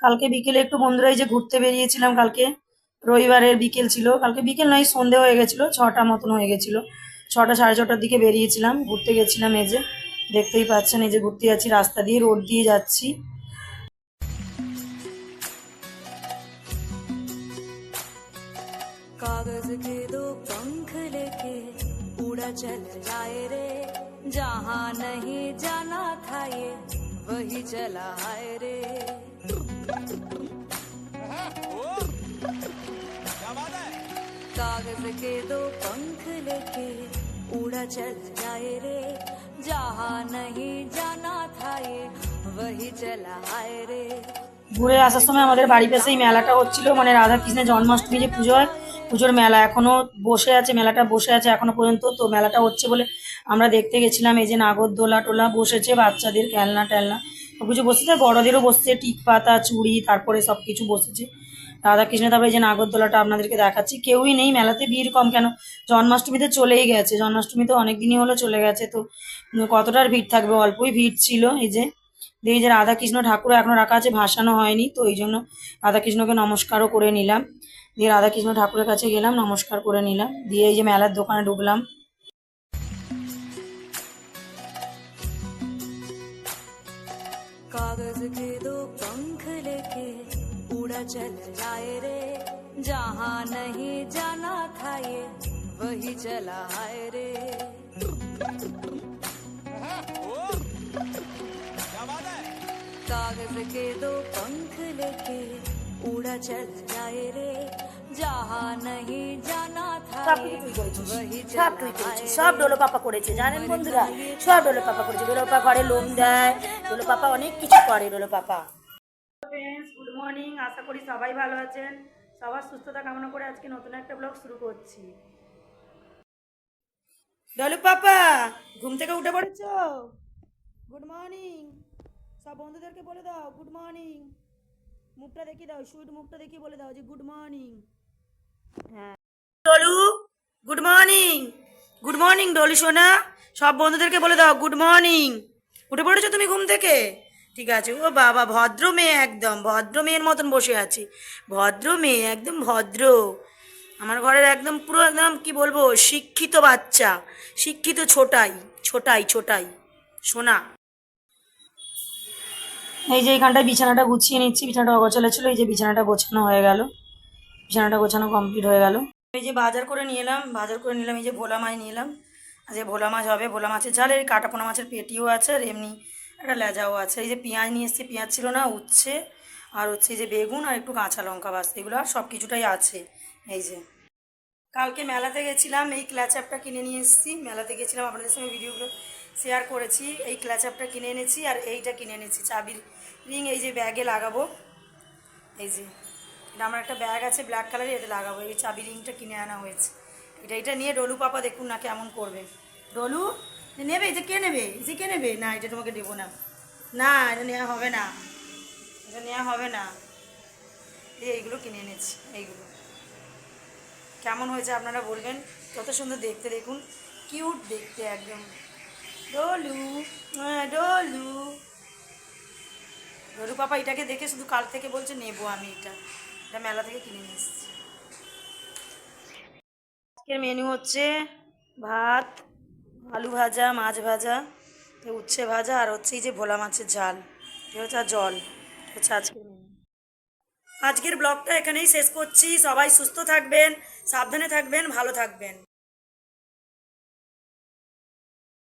কালকে বিকেলে একটু বন্ধুরা এই যে ঘুরতে বেরিয়েছিলাম কালকে রবিবারের বিকেল ছিল কালকে বিকেল নয় সন্ধে হয়ে গেছিলো ছটা মতন হয়ে গেছিলো ছটা সাড়ে ছটার দিকে বেরিয়েছিলাম ঘুরতে গেছিলাম এই যে দেখতেই পাচ্ছেন এই যে ঘুরতে যাচ্ছি রাস্তা দিয়ে রোড দিয়ে যাচ্ছি कागज के दो पंख लेके उड़ा चल जाए रे जहाँ नहीं जाना था ये वही चला है रे कागज के दो पंख लेके उड़ा चल जाए रे जहाँ नहीं जाना था ये वही चला है रे ঘুরে আসার সময় আমাদের বাড়ি পাশে এই মেলাটা হচ্ছিল মানে রাধা কৃষ্ণের জন্মাষ্টমী যে পুজো হয় পুজোর মেলা এখনো বসে আছে মেলাটা বসে আছে এখনো পর্যন্ত তো মেলাটা হচ্ছে বলে আমরা দেখতে গেছিলাম এই যে নাগরদোলা টোলা বসেছে বাচ্চাদের খেলনা টেলনা সব কিছু বসেছে বড়দেরও বসছে টিক পাতা চুড়ি তারপরে সব কিছু বসেছে। রাধাকৃষ্ণ তারপরে যে নাগরদোলাটা আপনাদেরকে দেখাচ্ছি কেউই নেই মেলাতে ভিড় কম কেন? জন্মাষ্টমীতে চলেই গেছে জন্মাষ্টমী তো অনেক দিনই হলো চলে গেছে তো উম, কতটা ভিড় থাকবে? অল্পই ভিড় ছিল এই যে দিয়ে যে রাধাকৃষ্ণ ঠাকুর এখনও রাখা আছে ভাসানো হয়নি তো এই জন্য রাধাকৃষ্ণকে নমস্কারও করে নিলাম। দিয়ে রাধাকৃষ্ণ ঠাকুরের কাছে গেলাম নমস্কার করে নিলাম। দিয়ে এই যে মেলার দোকানে ঢুকলাম। कागज के दो पंख लेके उड़ा चल जाए रे जहाँ नहीं जाना था ये वही चला है रे कागज के दो पंख लेके उड़ा चल जाए रे जहाँ नहीं जाना था ये वही সব তুই করেছিস সব ডোলো পাপা করেছে জানেন বন্ধুরা সব ডোলো পাপা করেছে ডোলো পাপা ঘরে লোম দেয় ডোলো পাপা অনেক কিছু করে Dolo papa. Friends good morning আশা করি সবাই ভালো আছেন। সবার সুস্থতা কামনা করে আজকে নতুন একটা ব্লগ শুরু করছি। ডলু পাপা ঘুম থেকে উঠে পড়েছ? গুড মর্নিং সব বন্ধুদেরকে বলে দাও গুড মর্নিং মুখটা দেখিয়ে দাও সুইট মুখটা দেখিয়ে বলে দাও যে গুড মর্নিং হ্যাঁ। Dolu good morning good morning Dolly সোনা। সব বন্ধুদেরকে বলে দাও গুড মর্নিং উঠে পড়েছো তুমি ঘুম থেকে? ঠিক আছে। ও বাবা, ভদ্র মেয়ে একদম, ভদ্র মেয়ের মতন বসে আছি। ভদ্র মেয়ে, একদম ভদ্র। আমার ঘরের একদম পুরো একদম, কি বলব, শিক্ষিত বাচ্চা, শিক্ষিত ছোটাই ছোটাই ছোটাই। সোনা। এই যে এখানটায় বিছানাটা গুছিয়ে নিচ্ছি, বিছানাটা অগোছালো ছিল, এই যে বিছানাটা গোছানো হয়ে গেল। বিছানাটা গোছানো কমপ্লিট হয়ে গেল। এই যে বাজার করে নিয়ে এলাম, বাজার করে নিলাম, এই যে ভোলা মাছ নিয়ে আজকে ভোলা মাছ হবে, ভোলা মাছের ঝাল এই কাটাপোনা মাছের পেটিও আছে, আর এমনি একটা লেজাও আছে। এই যে পেঁয়াজ নিয়ে এসেছি, পেঁয়াজ ছিল না, উচ্ছে, আর হচ্ছে যে বেগুন, আর একটু কাঁচা লঙ্কা বাস, এগুলো আর সব কিছুটাই আছে। এই যে কালকে মেলাতে গেছিলাম, এই ক্ল্যাচআপটা কিনে নিয়ে এসেছি। মেলাতে গেছিলাম, আপনাদের সঙ্গে ভিডিওগুলো শেয়ার করেছি। এই ক্ল্যাচআপটা কিনে এনেছি, আর এইটা কিনে এনেছি। চাবির রিং এই যে ব্যাগে লাগাবো। এই যে, এটা আমার একটা ব্যাগ আছে ব্ল্যাক কালারের এটা লাগাবো। এই চাবি রিংটা কিনে আনা হয়েছে। এটা এটা নিয়ে ডলু পাপা দেখুন না কেমন করবে। ডলু নেবে, এই যে কে নেবে? এই যে কে নেবে? না, এটা তোমাকে দেবো না। না, এটা নেওয়া হবে না। এটা নেওয়া হবে না। এই এইগুলো কিনে এনেছি, এইগুলো। কেমন হয়েছে আপনারা বলবেন? কত সুন্দর দেখতে দেখুন। কিউট দেখতে একদম। ডলু ডলু। ডলু পাপা, এটাকে দেখে শুধু কাল থেকে বলছে, নেব আমি এটা। এটা মেলা থেকে কিনে নিয়ে এসেছি। আজকের মেনু হচ্ছে ভাত, আলু ভাজা, মাছ ভাজা উচ্ছে ভাজা আর হচ্ছে এই যে ভোলা মাছের ঝাল। এ হচ্ছে জল। হচ্ছে আজকের মেনু আজকের ব্লগটা এখানেই শেষ করছি। সবাই সুস্থ থাকবেন, সাবধানে থাকবেন, ভালো থাকবেন।